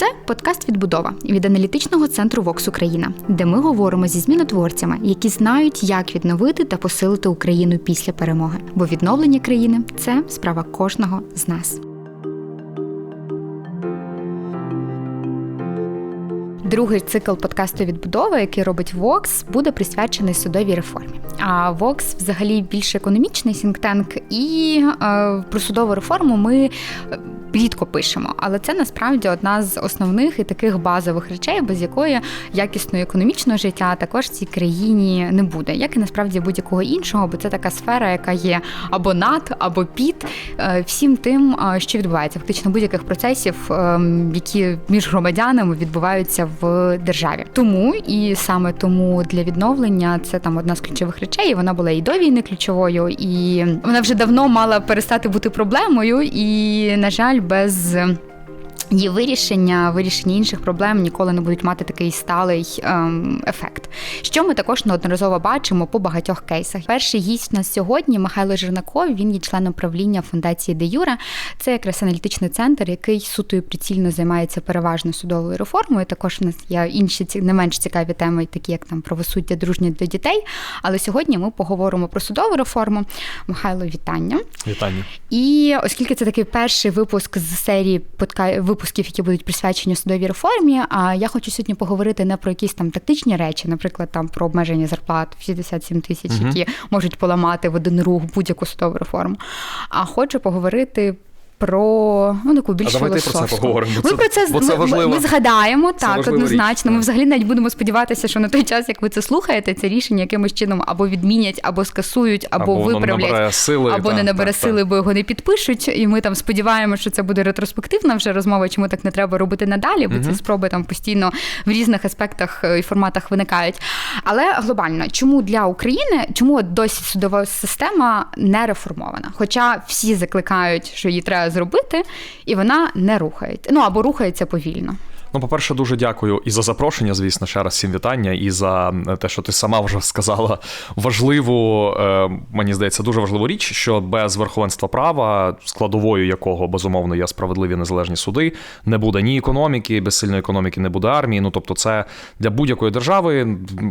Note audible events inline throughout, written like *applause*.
Це подкаст Відбудова від аналітичного центру Вокс Україна, де ми говоримо зі змінотворцями, які знають, як відновити та посилити Україну після перемоги. Бо відновлення країни це справа кожного з нас. Другий цикл подкасту відбудова, який робить Vox, буде присвячений судовій реформі. А Vox взагалі більш економічний сінктенк, і е, про судову реформу ми рідко пишемо, але це насправді одна з основних і таких базових речей, без якої якісного економічного життя також в цій країні не буде, як і насправді будь-якого іншого, бо це така сфера, яка є або над, або під е, всім тим, е, що відбувається, фактично будь-яких процесів, ем, які між громадянами відбуваються в державі. Тому і саме тому для відновлення це там одна з ключових речей. Вона була і до війни ключовою, і вона вже давно мала перестати бути проблемою. І на жаль без Її вирішення, вирішення інших проблем ніколи не будуть мати такий сталий ем, ефект. Що ми також неодноразово бачимо по багатьох кейсах. Перший гість у нас сьогодні Михайло Жирнаков. Він є членом правління фундації Де Юра. Це якраз аналітичний центр, який суто і прицільно займається переважно судовою реформою. Також у нас є інші не менш цікаві теми, такі як там правосуддя дружнє для дітей. Але сьогодні ми поговоримо про судову реформу. Михайло, вітання. Вітання. І оскільки це такий перший випуск з серії подка випусків, які будуть присвячені судовій реформі. А я хочу сьогодні поговорити не про якісь там тактичні речі, наприклад, там про обмеження зарплат в 67 тисяч, які можуть поламати в один рух будь-яку судову реформу. А хочу поговорити про ну таку більш а давайте про це поговоримо. Ми про це бо це ми, важливо. ми згадаємо це так однозначно. Річ. Ми взагалі навіть будемо сподіватися, що на той час, як ви це слухаєте, це рішення якимось чином або відмінять, або скасують, або, або виправлять, сили, або та, не набере та, сили, та. бо його не підпишуть. І ми там сподіваємося, що це буде ретроспективна вже розмова, чому так не треба робити надалі, бо uh ці спроби там постійно в різних аспектах і форматах виникають. Але глобально, чому для України, чому досі судова система не реформована? Хоча всі закликають, що її треба зробити і вона не рухається. Ну або рухається повільно. Ну, по-перше, дуже дякую і за запрошення, звісно, ще раз всім вітання, і за те, що ти сама вже сказала важливу, е, мені здається, дуже важливу річ, що без верховенства права, складовою якого безумовно є справедливі незалежні суди, не буде ні економіки, без сильної економіки не буде армії. Ну тобто, це для будь-якої держави,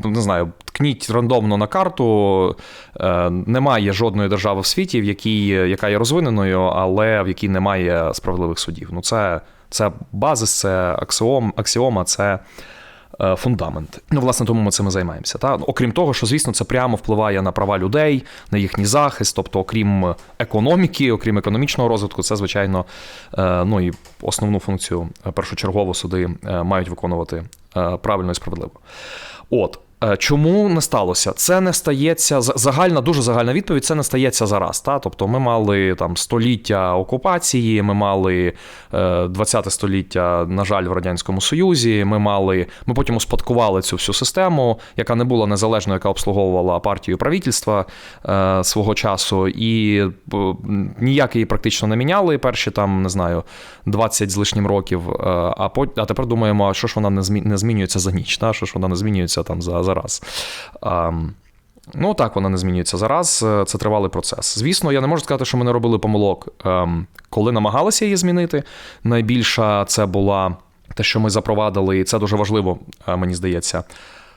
не знаю, ткніть рандомно на карту. Е, немає жодної держави в світі, в якій яка є розвиненою, але в якій немає справедливих судів. Ну це. Це базис, це аксіом, аксіома, це е, фундамент. Ну, власне, тому ми цим і займаємося. Та? Окрім того, що, звісно, це прямо впливає на права людей, на їхній захист, тобто, окрім економіки, окрім економічного розвитку, це, звичайно, е, ну і основну функцію першочергово суди е, мають виконувати правильно і справедливо. От. Чому не сталося? Це не стається загальна, дуже загальна відповідь. Це не стається зараз. Та? Тобто, ми мали там століття окупації, ми мали 20 століття, на жаль, в радянському Союзі. Ми мали, ми потім успадкували цю всю систему, яка не була незалежною, яка обслуговувала партію правительства е, свого часу, і ніяк її практично не міняли. Перші там не знаю 20 з лишнім років. А а тепер думаємо, що ж вона не змінюється за ніч, та? що ж вона не змінюється там за зараз. Ну, так, вона не змінюється зараз. Це тривалий процес. Звісно, я не можу сказати, що ми не робили помилок, коли намагалися її змінити. Найбільша це була те, що ми запровадили, і це дуже важливо, мені здається.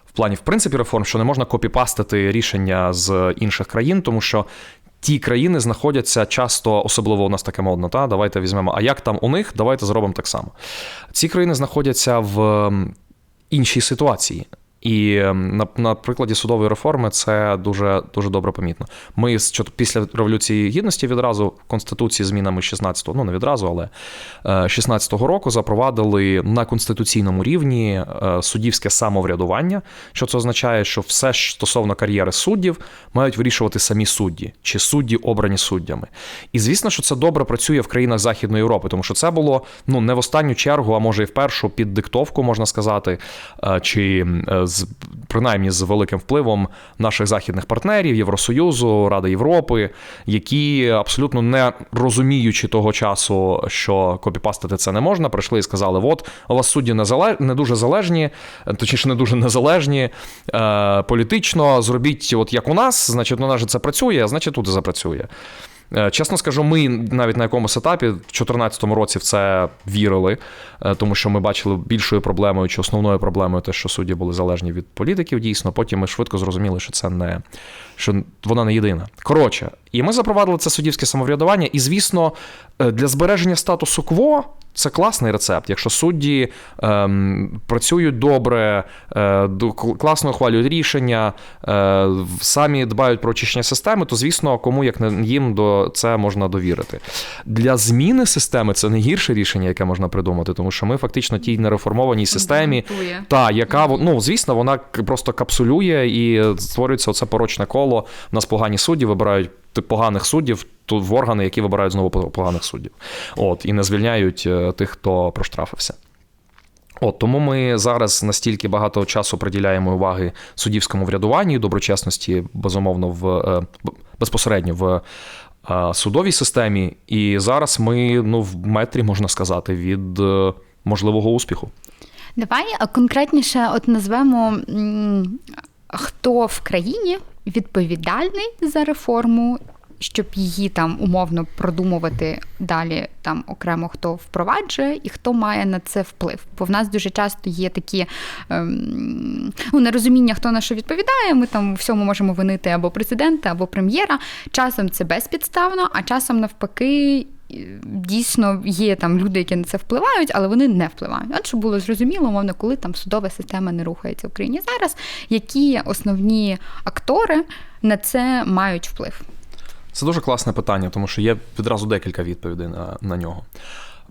В плані, в принципі, реформ, що не можна копіпастити рішення з інших країн, тому що ті країни знаходяться часто, особливо у нас таке модно. Та давайте візьмемо. А як там у них? Давайте зробимо так само. Ці країни знаходяться в іншій ситуації. І ем, на на прикладі судової реформи це дуже дуже добре помітно. Ми що після революції гідності відразу в конституції змінами 16-го, ну не відразу, але 16-го е, року запровадили на конституційному рівні е, суддівське самоврядування. Що це означає, що все стосовно кар'єри суддів мають вирішувати самі судді чи судді обрані суддями. І звісно, що це добре працює в країнах Західної Європи, тому що це було ну не в останню чергу, а може і в першу під диктовку можна сказати, е, чи з принаймні з великим впливом наших західних партнерів, Євросоюзу, Ради Європи, які абсолютно не розуміючи того часу, що копіпастити це не можна, прийшли і сказали: от у вас судді не дуже залежні, точніше, не дуже незалежні е, політично. Зробіть, от як у нас, значить, у нас же це працює, а значить тут і запрацює. Е, Чесно скажу, ми навіть на якомусь етапі в 2014 році в це вірили, е, тому що ми бачили більшою проблемою чи основною проблемою те, що судді були залежні від політиків. Дійсно, потім ми швидко зрозуміли, що це не що вона не єдина. Коротше, і ми запровадили це суддівське самоврядування, і звісно, е, для збереження статусу кво. Це класний рецепт. Якщо судді ем, працюють добре, е, класно ухвалюють рішення, е, самі дбають про очищення системи, то звісно, кому як не їм до це можна довірити. Для зміни системи це не гірше рішення, яке можна придумати, тому що ми фактично тій нереформованій системі, та яка ну звісно, вона просто капсулює і створюється оце порочне коло. У нас погані судді вибирають поганих суддів в органи, які вибирають знову поганих суддів. От і не звільняють е, тих, хто проштрафився. От тому ми зараз настільки багато часу приділяємо уваги суддівському врядуванню, доброчесності, безумовно, в е, безпосередньо в е, судовій системі. І зараз ми ну в метрі можна сказати від можливого успіху. Давай конкретніше от назвемо, хто в країні відповідальний за реформу, щоб її там умовно продумувати далі, там окремо хто впроваджує і хто має на це вплив. Бо в нас дуже часто є такі ем, ну, нерозуміння, хто на що відповідає. Ми там всьому можемо винити або президента, або прем'єра. Часом це безпідставно, а часом навпаки. Дійсно є там люди, які на це впливають, але вони не впливають. Щоб було зрозуміло, мовно, коли там судова система не рухається в Україні зараз, які основні актори на це мають вплив. Це дуже класне питання, тому що є відразу декілька відповідей на, на нього.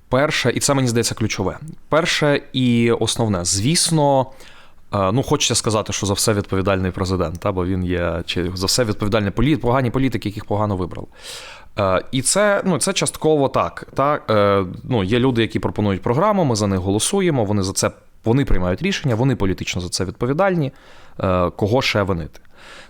Перше, і це мені здається ключове. Перше і основне, звісно. е, Ну, хочеться сказати, що за все відповідальний президент, та, бо він є чи за все відповідальний політ, погані політики, яких погано вибрали. Е, І це, ну, це частково так. так. Е, Ну, є люди, які пропонують програму, ми за них голосуємо, вони за це вони приймають рішення, вони політично за це відповідальні. Е, Кого ще винити?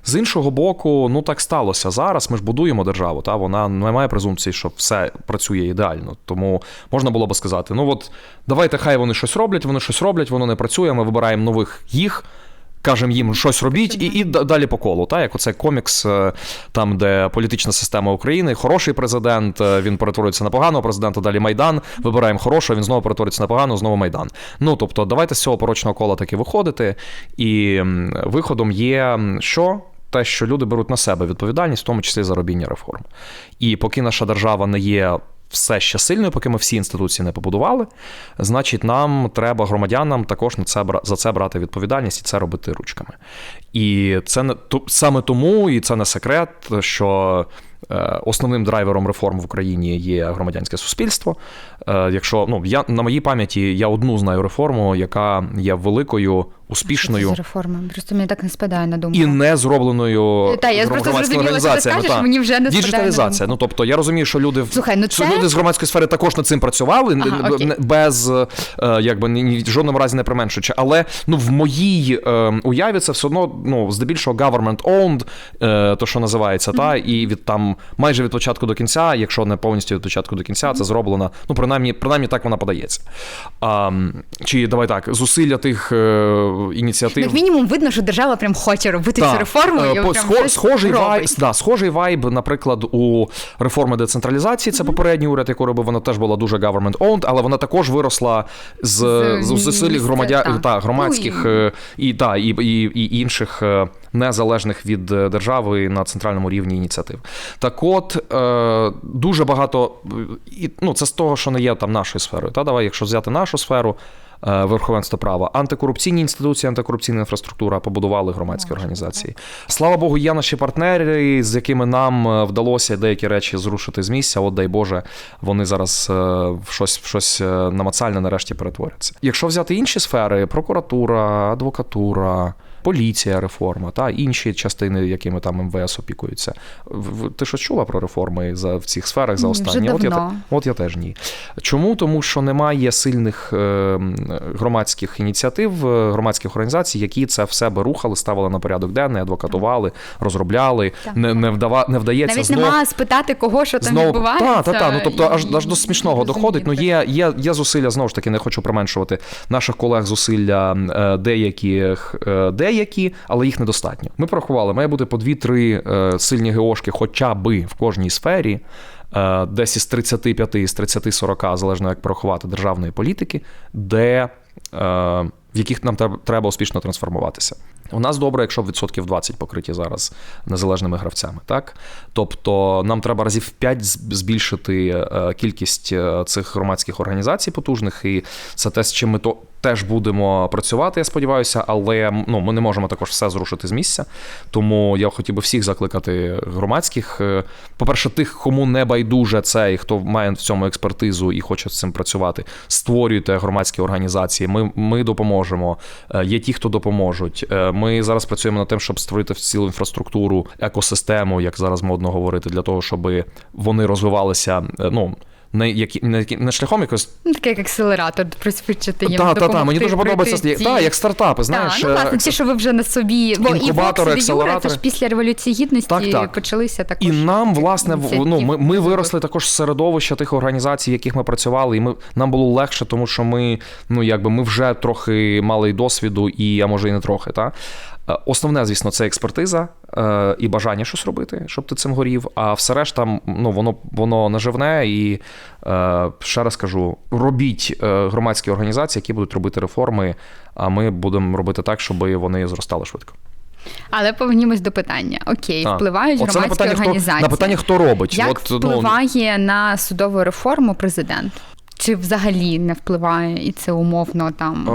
З іншого боку, ну так сталося зараз. Ми ж будуємо державу, та вона не має презумпції, що все працює ідеально. Тому можна було би сказати: ну от давайте, хай вони щось роблять, вони щось роблять, воно не працює. Ми вибираємо нових їх. Кажемо їм щось робіть, і і далі по колу. Та як оцей комікс, е, там де політична система України, хороший президент, е, він перетворюється на поганого президента. Далі майдан. Вибираємо хорошого, він знову перетворюється на поганого, знову майдан. Ну тобто, давайте з цього порочного кола таки виходити. І виходом є що? Те, що люди беруть на себе відповідальність, в тому числі за робіння реформ. І поки наша держава не є все ще сильною, поки ми всі інституції не побудували, значить, нам треба громадянам також на це за це брати відповідальність і це робити ручками. І це не то саме тому, і це не секрет, що. е, Основним драйвером реформ в Україні є громадянське суспільство. Е, Якщо ну я на моїй пам'яті я одну знаю реформу, яка є великою, успішною це реформа? Просто мені так не спадає на думку. і не зробленою Та, я просто зрозуміла, що ти скажеш, та. мені вже не спадає Діджиталізація. Ну тобто я розумію, що люди Слухай, ну це- люди з громадської сфери також над цим працювали, Ага, окей. без е, якби ні, в жодному разі не применшуючи. Але ну в моїй е, уяві це все одно ну здебільшого government owned, е, то що називається, та і від там майже від початку до кінця, якщо не повністю від початку до кінця, це зроблено. Ну принаймні, принаймні так вона подається. А, чи давай так, зусилля тих ініціатив. Як мінімум видно, що держава прям хоче робити цю реформу. Е, і по- схо- схожий, вайб, да, схожий вайб, наприклад, у реформи децентралізації. Це попередній уряд, який робив, вона теж була дуже government owned, але вона також виросла з, З з, з, місця, громадя... та. та, громадських Ну, і- е, і, та, і, і, і інших е, незалежних від е, держави на центральному рівні ініціатив. Так от, е, дуже багато, і, ну, це з того, що не є там нашою сферою. Та, давай, якщо взяти нашу сферу, е, верховенство права, антикорупційні інституції, антикорупційна інфраструктура побудували громадські організації. Слава Богу, є наші партнери, з якими нам вдалося деякі речі зрушити з місця. От дай Боже, вони зараз в щось, в щось намацальне нарешті перетворяться. Якщо взяти інші сфери, прокуратура, адвокатура. Поліція, реформа та інші частини, якими там МВС опікуються. Ти щось чула про реформи за в цих сферах за Ні, вже останні? От я, от я теж ні. Чому? Тому що немає сильних е, громадських ініціатив, е, громадських організацій, які це в себе рухали, ставили на порядок денний, адвокатували, розробляли. Так. Не, не, вдава, не вдається Навіть знов. нема спитати, кого що там відбувається. та, та, та. Ну тобто, аж аж до смішного доходить. Ну є, є, є зусилля знову ж таки, не хочу применшувати наших колег зусилля е, деяких е, деяких деякі, але їх недостатньо. Ми порахували, має бути по 2-3 е, сильні ГОшки хоча би в кожній сфері. е, Десь із 35, із 30-40, залежно як порахувати державної політики, де е, в яких нам треба- успішно трансформуватися. У нас добре, якщо відсотків 20 покриті зараз незалежними гравцями, так тобто нам треба разів 5 збільшити кількість цих громадських організацій потужних, і це те, з чим ми то теж будемо працювати, я сподіваюся, але ну ми не можемо також все зрушити з місця. Тому я хотів би всіх закликати громадських. е, По-перше, тих, кому не байдуже це, і хто має в цьому експертизу і хоче з цим працювати, створюйте громадські організації. Ми, ми допоможемо. Е, Є ті, хто допоможуть. Е, Ми зараз працюємо над тим, щоб створити цілу інфраструктуру, екосистему, як зараз модно говорити, для того, щоб вони розвивалися. Ну не які які- не шляхом якось Ну, таке як акселератор, присвідчити їм. та, та, та, мені дуже подобається пройти ці- та, як стартапи. Знаєш, Так, ну, власне, е, ті, що ви вже на собі. Бо і де Юра, це ж після Революції Гідності Так, так. почалися також. І нам, власне, в- ну, ми, ми виросли також з середовища тих організацій, в яких ми працювали, і ми, нам було легше, тому що ми, ну, якби ми вже трохи мали досвіду, і, а може і не трохи. Та? Е, Основне, звісно, це експертиза е, і бажання щось робити, щоб ти цим горів. А все решта, ну, воно, воно наживне. І е, ще раз кажу: робіть громадські організації, які будуть робити реформи, а ми будемо робити так, щоб вони зростали швидко. Але повернімось до питання. Окей, А, впливають оце на громадські питання, хто, організації. на питання, хто робить. Як От, ну, впливає на судову реформу президент? Чи взагалі не впливає, і це умовно там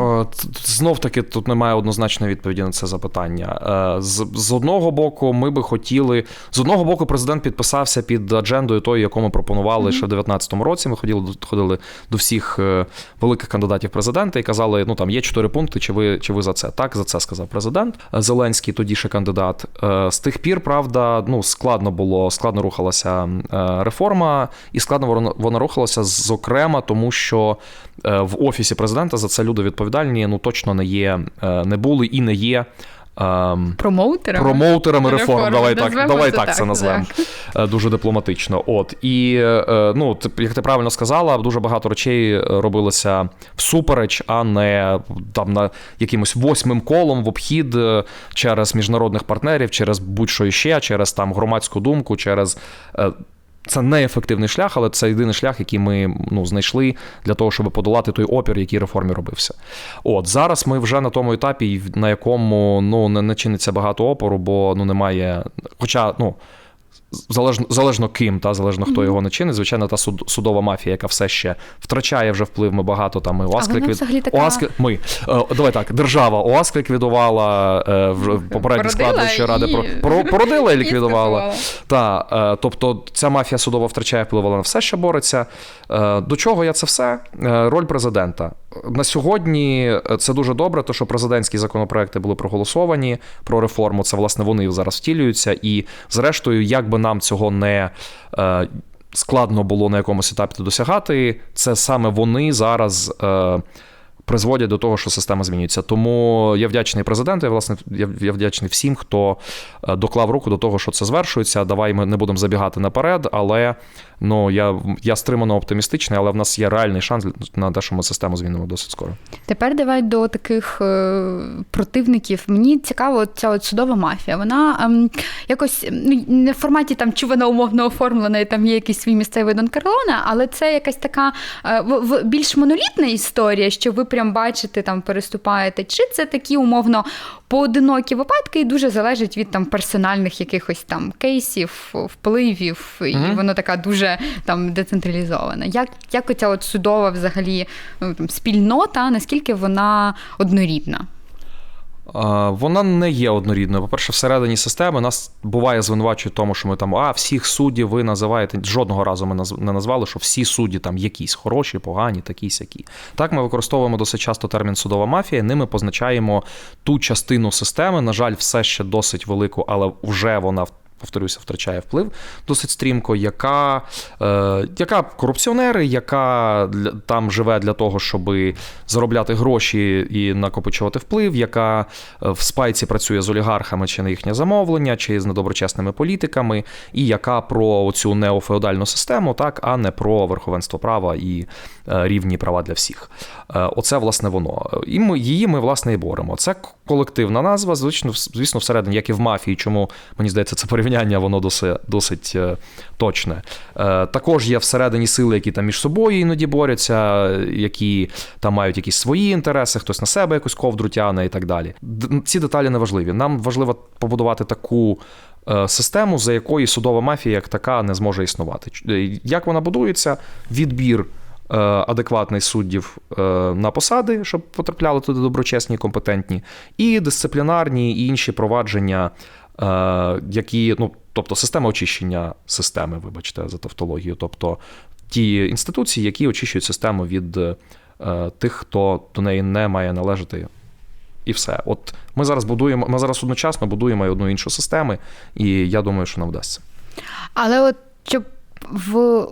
Знов таки тут немає однозначної відповіді на це запитання. Е, З, з одного боку, ми би хотіли. З одного боку, президент підписався під аджендою тої, яку ми пропонували ще в 2019 році. Ми ходили, ходили до всіх е, великих кандидатів в президенти і казали: ну там є чотири пункти, чи ви, чи ви за це? Так, за це сказав президент Е, Зеленський, тоді ще кандидат. Е, З тих пір, правда, ну складно було, складно рухалася е, реформа, і складно вона рухалася, зокрема, тому що е, в офісі президента за це люди відповідальні, ну точно не є, е, не були і не є. ем, промоутерами? Промоутерами реформ, Реформ, давай так, давай це так, це назвемо Е, дуже дипломатично. От і ну, як ти правильно сказала, дуже багато речей робилося всупереч, а не там на якимось восьмим колом в обхід через міжнародних партнерів, через будь-що іще, через там громадську думку, через. Це неефективний шлях, але це єдиний шлях, який ми ну, знайшли для того, щоб подолати той опір, який реформі робився. От зараз ми вже на тому етапі, на якому ну не, не чиниться багато опору, бо ну немає. Хоча, ну. Залежно, залежно ким, та залежно хто його не чинить. Звичайно, та суд, судова мафія, яка все ще втрачає вже вплив. Ми багато там і ОАСК ліквід... така- ОАСК... Ми е, давай так, держава ОАСК ліквідувала е, в попередній склад Вищої ради і- про, породила і *laughs* ліквідувала. Та, е, тобто ця мафія судова втрачає впливу на все, що бореться. Е, До чого я це все? Е, Роль президента. На сьогодні це дуже добре, то що президентські законопроекти були проголосовані про реформу. Це власне вони зараз втілюються. І зрештою, як би нам цього не. е, Складно було на якомусь етапі досягати, це саме вони зараз е, призводять до того, що система змінюється. Тому я вдячний президенту. Я власне я, вдячний всім, хто е, доклав руку до того, що це звершується. Давай ми не будемо забігати наперед, але ну я, я стримано оптимістичний, але в нас є реальний шанс на те, що ми систему змінимо досить скоро. Тепер давай до таких е, противників. Мені цікаво, ця от судова мафія. Вона ем, якось ну, не в форматі там, чи вона умовно оформлена, і там є якийсь свій місцевий Дон Карлона, але це якась така е, в, в більш монолітна історія, що ви прям бачите, там переступаєте. Чи це такі умовно поодинокі випадки, і дуже залежить від там персональних якихось там кейсів, впливів, і Мгм. воно така дуже там децентралізована. Як, як оця от судова взагалі ну, там, спільнота, наскільки вона однорідна? Вона не є однорідною. По-перше, всередині системи нас буває звинувачують тому, що ми там а всіх суддів ви називаєте. Жодного разу ми не назвали, що всі судді там якісь хороші, погані, такі сякі. Так, ми використовуємо досить часто термін судова мафія. Ними позначаємо ту частину системи. На жаль, все ще досить велику, але вже вона повторюся, втрачає вплив досить стрімко, яка, е, яка корупціонери, яка там живе для того, щоб заробляти гроші і накопичувати вплив, яка е, в спайці працює з олігархами чи на їхнє замовлення, чи з недоброчесними політиками, і яка про цю неофеодальну систему, так, а не про верховенство права і е, рівні права для всіх. Е, Оце, власне, воно. І ми, її ми, власне, і боремо. Це колективна назва, звично, звісно, всередині, як і в мафії, чому мені здається, це порівняння воно досить, досить е, точне. Е, Також є всередині сили, які там між собою іноді борються, які там мають якісь свої інтереси, хтось на себе якусь ковдру тягне і так далі. Ці деталі не важливі. Нам важливо побудувати таку. е, Систему, за якої судова мафія як така не зможе існувати. Як вона будується? Відбір е, адекватний суддів е, на посади, щоб потрапляли туди доброчесні, компетентні, і дисциплінарні і інші провадження, е, які, ну, тобто система очищення системи, вибачте, за тавтологію, тобто ті інституції, які очищують систему від тих, хто до неї не має належати. І все. От ми зараз будуємо, ми зараз одночасно будуємо і одну іншу системи, і я думаю, що нам вдасться. Але от щоб в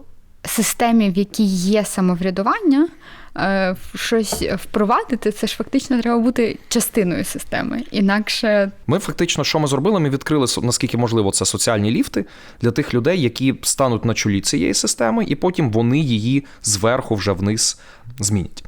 системі, в якій є самоврядування, е, щось впровадити, це ж фактично треба бути частиною системи. Інакше Ми фактично, що ми зробили? Ми відкрили наскільки можливо це соціальні ліфти для тих людей, які стануть на чолі цієї системи, і потім вони її зверху вже вниз змінять.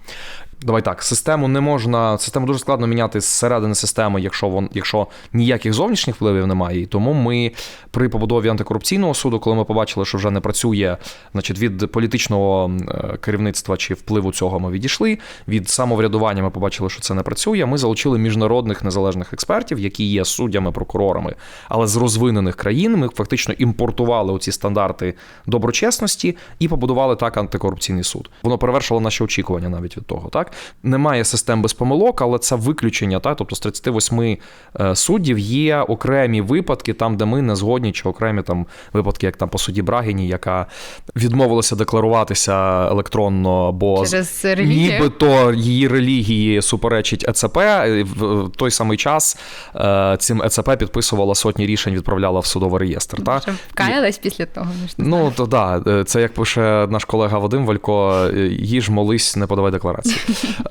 Давай так, систему не можна, систему дуже складно міняти зсередини системи, якщо вон, якщо ніяких зовнішніх впливів немає. І тому ми при побудові антикорупційного суду, коли ми побачили, що вже не працює, значить, від політичного е, керівництва чи впливу цього ми відійшли. Від самоврядування ми побачили, що це не працює. Ми залучили міжнародних незалежних експертів, які є суддями, прокурорами, але з розвинених країн. Ми фактично імпортували оці стандарти доброчесності і побудували так антикорупційний суд. Воно перевершило наші очікування навіть від того. Так немає систем без помилок, але це виключення. Так? Тобто з 38 е, суддів є окремі випадки, там, де ми не згодні, чи окремі там випадки, як там по суді Брагіні, яка відмовилася декларуватися електронно, бо через нібито її релігії суперечить ЕЦП. В той самий час е, цим ЕЦП підписувала сотні рішень, відправляла в судовий реєстр. Та? Вкаялась після того. Ну, то да, е, це як пише наш колега Вадим Валько: їж, молись, не подавай декларації.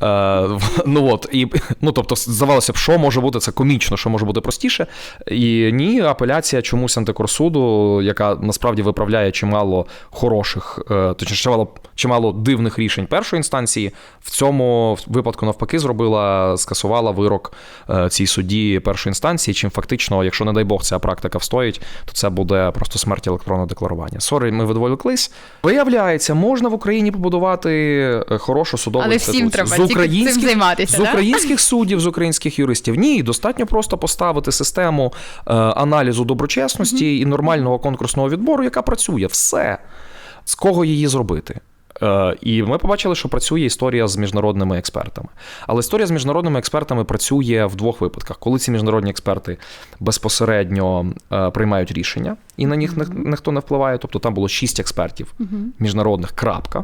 Е, ну от, і, ну, тобто, здавалося б, що може бути це комічно, що може бути простіше. І ні, апеляція чомусь антикорсуду, яка насправді виправляє чимало хороших, е, точніше, чимало, чимало дивних рішень першої інстанції, в цьому випадку навпаки зробила, скасувала вирок е, цій судді першої інстанції, чим фактично, якщо не дай Бог, ця практика встоїть, то це буде просто смерть електронного декларування. Сорі, ми відволіклись. Виявляється, можна в Україні побудувати хорошу судову Але всім інституцію. Треба з тільки цим займатися, з да? українських суддів, з українських юристів. Ні, достатньо просто поставити систему е, аналізу доброчесності і нормального конкурсного відбору, яка працює. Все. З кого її зробити? Е, І ми побачили, що працює історія з міжнародними експертами. Але історія з міжнародними експертами працює в двох випадках: коли ці міжнародні експерти безпосередньо е, приймають рішення, і на них ні- ніхто не впливає. Тобто там було шість експертів міжнародних, крапка.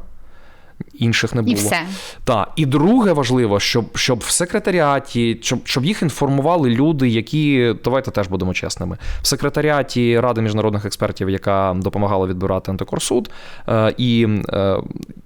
Інших не було. І все. Так, і друге важливо, щоб, щоб в секретаріаті, щоб, щоб їх інформували люди, які давайте теж будемо чесними. В секретаріаті Ради міжнародних експертів, яка допомагала відбирати антикорсуд, е, і е,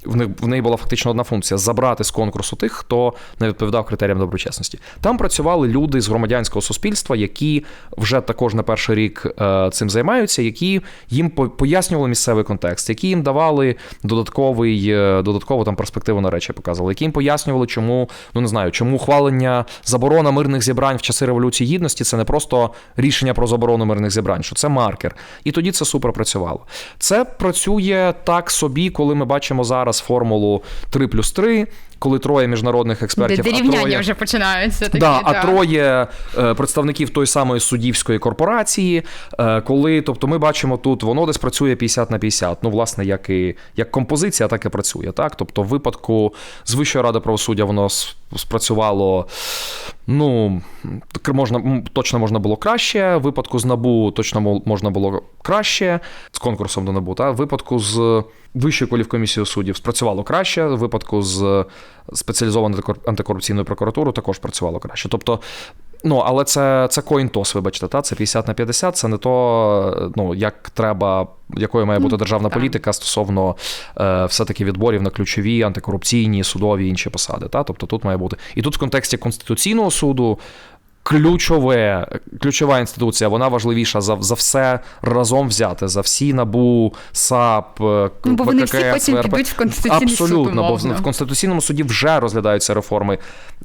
в них в неї була фактично одна функція забрати з конкурсу тих, хто не відповідав критеріям доброчесності. Там працювали люди з громадянського суспільства, які вже також на перший рік е, цим займаються, які їм по- пояснювали місцевий контекст, які їм давали додатковий додаткову там перспективу на речі показували, які їм пояснювали, чому ну не знаю, чому ухвалення заборона мирних зібрань в часи революції гідності це не просто рішення про заборону мирних зібрань, що це маркер. І тоді це супер працювало. Це працює так собі, коли ми бачимо зараз формулу 3 плюс 3, коли троє міжнародних Де експертів. а троє... вже починаються. Такі, Да, а троє е, представників той самої суддівської корпорації, е, коли, тобто, ми бачимо тут, воно десь працює 50 на 50. Ну, власне, як і як композиція, так і працює. Так? Тобто, в випадку з Вищої ради правосуддя воно спрацювало. Ну, можна точно можна було краще. Випадку з набу точно можна було краще з конкурсом до набу. Та випадку з Вищою кваліфкомісією суддів спрацювало краще. В випадку з спеціалізованою антикор- антикорупційною прокуратурою також працювало краще. Тобто Ну, але це, це coin-toss, вибачте, та? це 50 на 50, це не то, ну, як треба, якою має бути державна так. політика стосовно е, все-таки відборів на ключові, антикорупційні, судові інші посади. Та? Тобто тут має бути. І тут в контексті Конституційного суду. Ключове, ключова інституція, вона важливіша за, за все разом взяти, за всі набу, САП, е, Ну, бо вони всі потім ВРП. підуть в Конституційний суд, Абсолютно, бо в, Конституційному суді вже розглядаються реформи.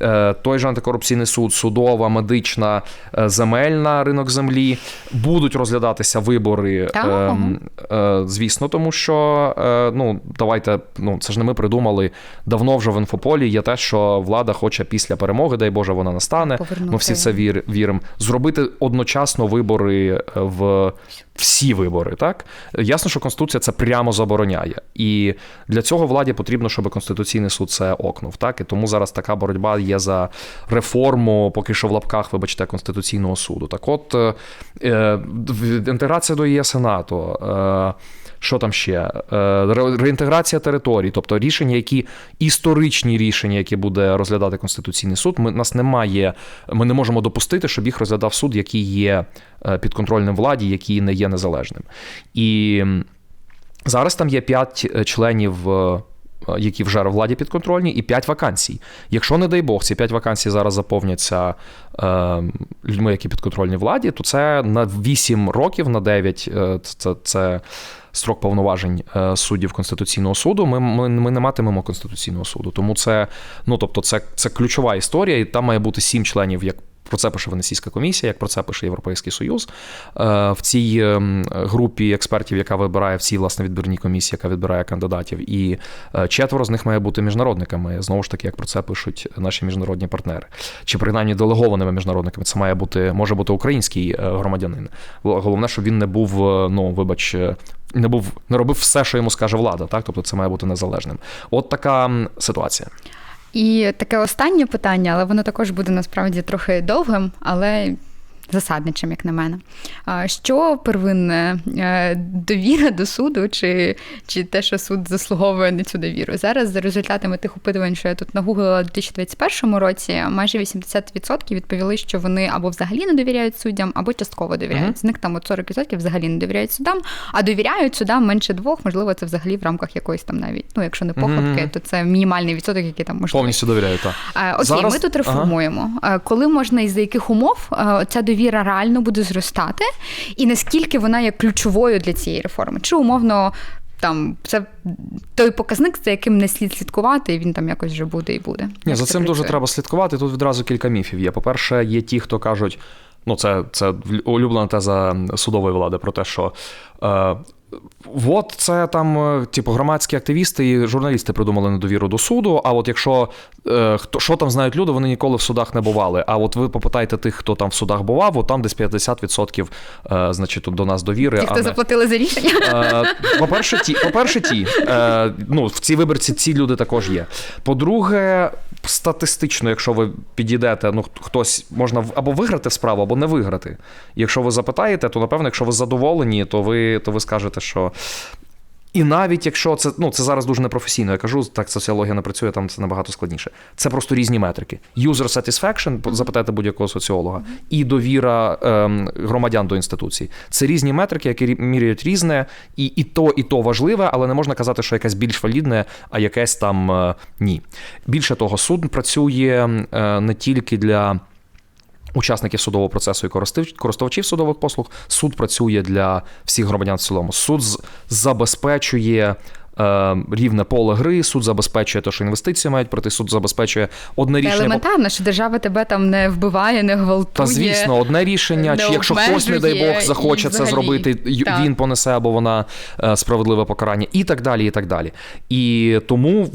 Е, той же антикорупційний суд, судова, медична, е, земельна ринок землі. Будуть розглядатися вибори. Ем, е, звісно, тому що е, ну, давайте, ну це ж не ми придумали. Давно вже в інфополі є те, що влада хоче після перемоги, дай Боже, вона настане. Повернути. Ми всі в це вір, віримо. Зробити одночасно вибори е, в всі вибори. Так ясно, що конституція це прямо забороняє, і для цього владі потрібно, щоб конституційний суд це окнув. Так і тому зараз така боротьба є за реформу, поки що в лапках, вибачте, конституційного суду. Так, от е, е, інтеграція до ЄС і НАТО. Що там ще? Е, Реінтеграція територій, тобто рішення, які історичні рішення, які буде розглядати Конституційний суд. Ми нас немає, ми не можемо допустити, щоб їх розглядав суд, який є е, підконтрольним владі, який не є незалежним. І зараз там є п'ять е, членів. Які вже владі підконтрольні, і 5 вакансій. Якщо, не дай Бог, ці 5 вакансій зараз заповняться е, людьми, які підконтрольні владі, то це на 8 років, на 9 е, це, це строк повноважень е, суддів Конституційного суду. Ми, ми, ми не матимемо Конституційного суду. Тому це, ну, тобто, це, це ключова історія, і там має бути сім членів, як про це пише Венеційська комісія, як про це пише Європейський Союз. Е, В цій ем, групі експертів, яка вибирає в цій власне відбірній комісії, яка відбирає кандидатів, і е, четверо з них має бути міжнародниками. Знову ж таки, як про це пишуть наші міжнародні партнери, чи принаймні делегованими міжнародниками. Це має бути може бути український е, громадянин. Головне, щоб він не був, ну вибач. Не був не робив все, що йому скаже влада, так тобто це має бути незалежним. От така ситуація. І таке останнє питання, але воно також буде насправді трохи довгим, але засадничим, як на мене. Що первинне е, довіра до суду, чи, чи те, що суд заслуговує на цю довіру? Зараз за результатами тих опитувань, що я тут нагуглила у 2021 році, майже 80% відповіли, що вони або взагалі не довіряють суддям, або частково довіряють. З них там от 40% взагалі не довіряють судам, а довіряють судам менше двох. Можливо, це взагалі в рамках якоїсь там навіть, ну якщо не похибки, то це мінімальний відсоток, який там можливо. Повністю довіряю. Так. Е, Окей, Зараз- ми тут реформуємо. Е, Коли можна і за яких умов ця довіра реально буде зростати, і наскільки вона є ключовою для цієї реформи? Чи умовно там це той показник, за яким не слід слідкувати, і він там якось вже буде і буде? Ні, за цим дуже треба слідкувати. Тут відразу кілька міфів є. По-перше, є ті, хто кажуть, ну це, це улюблена теза судової влади про те, що. Е, От це там, е, типу, громадські активісти і журналісти придумали недовіру до суду. А от якщо е, хто що там знають люди, вони ніколи в судах не бували. А от ви попитайте тих, хто там в судах бував, от там десь 50% е, значить, до нас довіри. Ті, а хто не... заплатили за рішення? Е, По-перше, ті, по-перше, ті. Е, ну, в цій виборці ці люди також є. По-друге, статистично, якщо ви підійдете, ну хтось можна або виграти в справу, або не виграти. Якщо ви запитаєте, то напевно, якщо ви задоволені, то ви, то ви скажете, що. І навіть якщо це ну це зараз дуже непрофесійно, я кажу, так соціологія не працює, там це набагато складніше. Це просто різні метрики. User satisfaction, запитайте будь-якого соціолога, і довіра ем, громадян до інституцій. Це різні метрики, які міряють різне, і, і то, і то важливе, але не можна казати, що якесь більш валідне, а якесь там е, ні. Більше того, суд працює е, не тільки для. Учасників судового процесу і користувачів судових послуг суд працює для всіх громадян в цілому. Суд забезпечує рівне поле гри, суд забезпечує те, що інвестиції мають пройти, суд забезпечує одне Та рішення. елементарно, що держава тебе там не вбиває, не гвалтує. Та звісно, одне рішення, чи якщо хтось, не дай Бог, захоче це зробити, так. він понесе або вона е, справедливе покарання, і так далі. І так далі. І тому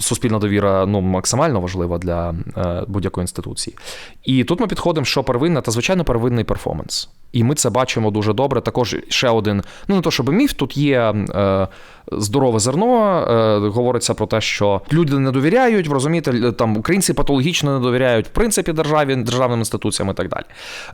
суспільна довіра ну максимально важлива для е, будь-якої інституції. І тут ми підходимо, що первинна, та звичайно, первинний перформанс. І ми це бачимо дуже добре. Також ще один, ну не то щоб міф, тут є е, здорове зерно. Е, говориться про те, що люди не довіряють, розумієте, там українці патологічно не довіряють в принципі державі, державним інституціям і так далі.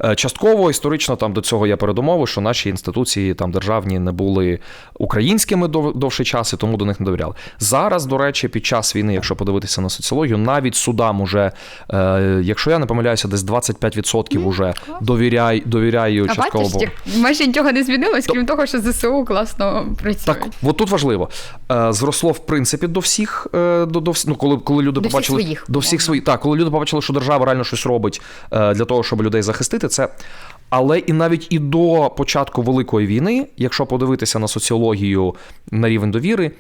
Е, частково історично там до цього є передумови, що наші інституції там державні не були українськими дов- довший час, і тому до них не довіряли. Зараз, до речі, під час війни, якщо подивитися на соціологію, навіть судам уже, е, якщо я не помиляюся, десь 25% уже довіряй, довіряю А частково. бачиш, майже нічого не змінилось, крім того, що ЗСУ класно працюють. Так, от тут важливо. Е, Зросло, в принципі, до всіх, е, до, до, ну, коли, коли люди До всіх своїх, до всіх своїх. Так, коли люди побачили, що держава реально щось робить е, для того, щоб людей захистити, це. Але і навіть і до початку Великої війни, якщо подивитися на соціологію на рівень довіри,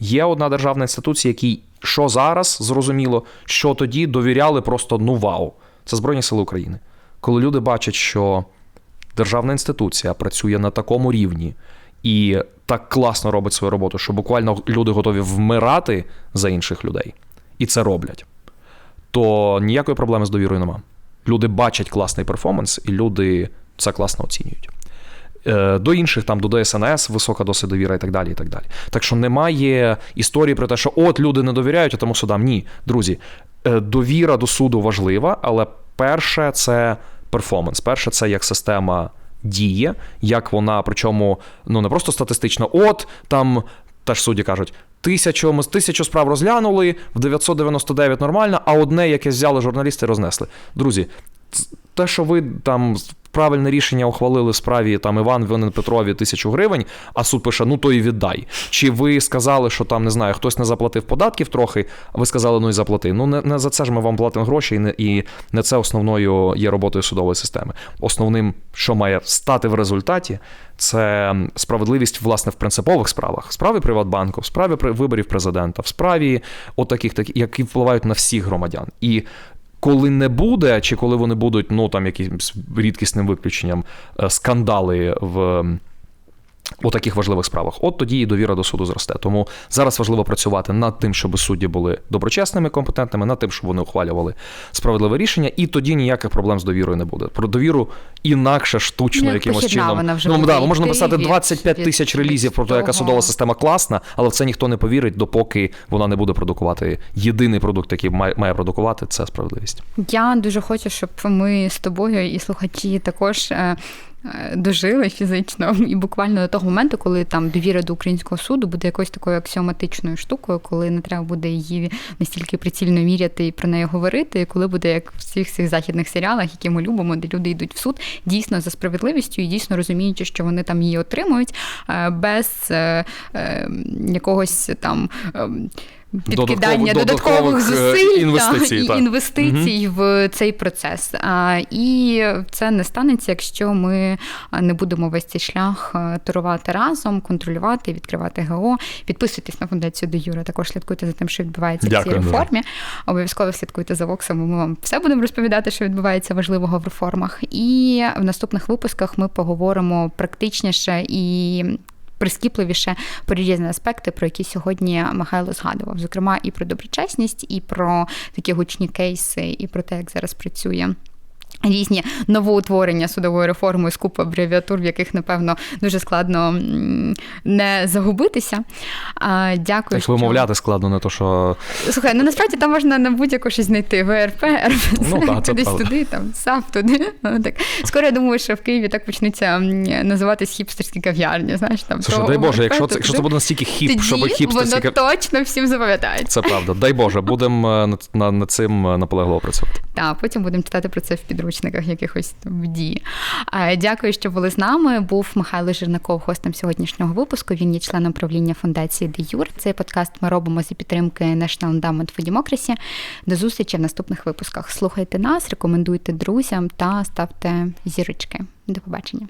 є одна державна інституція, якій що зараз зрозуміло, що тоді довіряли просто ну вау. Це Збройні Сили України. Коли люди бачать, що державна інституція працює на такому рівні і так класно робить свою роботу, що буквально люди готові вмирати за інших людей, і це роблять, то ніякої проблеми з довірою нема. Люди бачать класний перформанс, і люди це класно оцінюють. Е, До інших там до ДСНС висока досить довіра і так далі. і Так далі. Так що немає історії про те, що от люди не довіряють, а тому судам. Ні, друзі, е, довіра до суду важлива, але перше це перформанс. Перше, це як система діє, як вона, причому ну не просто статистично, от там теж судді кажуть. Тисячу, тисячу справ розглянули, в 999 нормально, а одне, яке взяли журналісти, рознесли. Друзі, те, що ви там правильне рішення ухвалили справі там Іван винен Петрові тисячу гривень, а суд пише, ну то і віддай. Чи ви сказали, що там не знаю, хтось не заплатив податків трохи, а ви сказали, ну і заплати. Ну не, не за це ж ми вам платимо гроші, і не, і не це основною є роботою судової системи. Основним, що має стати в результаті, це справедливість власне в принципових справах, в справі Приватбанку, в справі виборів президента, в справі отаких, такі, які впливають на всіх громадян. І коли не буде, чи коли вони будуть, ну там якимсь рідкісним виключенням, е, скандали в. У таких важливих справах, от тоді і довіра до суду зросте. Тому зараз важливо працювати над тим, щоб судді були доброчесними, компетентними, над тим, щоб вони ухвалювали справедливе рішення, і тоді ніяких проблем з довірою не буде. Про довіру інакше штучно Ну, якимось чином. вже ну да, можна писати від- 25 від- тисяч релізів про те, яка судова система класна, але в це ніхто не повірить, допоки вона не буде продукувати. Єдиний продукт, який має, має продукувати, це справедливість. Я дуже хочу, щоб ми з тобою і слухачі також. Е, Дожили фізично і буквально до того моменту, коли там довіра до українського суду буде якоюсь такою аксіоматичною штукою, коли не треба буде її настільки прицільно міряти і про неї говорити, коли буде як в всіх цих західних серіалах, які ми любимо, де люди йдуть в суд дійсно за справедливістю і дійсно розуміючи, що вони там її отримують е, без е, якогось там. Підкидання додаткових додаткових, е, зусиль інвестицій, та, і інвестицій в цей процес. А, І це не станеться, якщо ми не будемо весь цей шлях е, турувати разом, контролювати, відкривати ГО. Підписуйтесь на фундацію до Юра. Також слідкуйте за тим, що відбувається в Дякую цій дуже. реформі. Обов'язково слідкуйте за Воксом. Ми вам все будемо розповідати, що відбувається важливого в реформах. І в наступних випусках ми поговоримо практичніше і. Прискіпливіше про різні аспекти, про які сьогодні Михайло згадував, зокрема і про доброчесність, і про такі гучні кейси, і про те, як зараз працює. Різні новоутворення судової реформи з купи абревіатур, в яких, напевно, дуже складно не загубитися. А, Дякую. Так вимовляти складно, не то що Слухай, ну насправді там можна на будь-яку щось знайти. ВРП, РПЦ, Ну, це кудись правда. туди, там, САП туди. Ну, так. Скоро я думаю, що в Києві так почнуться називатись хіпстерські кав'ярні. Знаєш, там, Слушай, дай Боже, якщо це, якщо це буде настільки хіп, Тоді щоб хіпстерські... воно точно всім запам'ятається. Це правда. Дай Боже, будемо над, над, над цим е, наполегливо працювати. Так, потім будемо читати про це в підручниках якихось в дії. Дякую, що були з нами. Був Михайло Жирнаков, гостем сьогоднішнього випуску. Він є членом правління фундації Де Юр. Цей подкаст ми робимо за підтримки National Endowment for Democracy. До зустрічі в наступних випусках. Слухайте нас, рекомендуйте друзям та ставте зірочки. До побачення.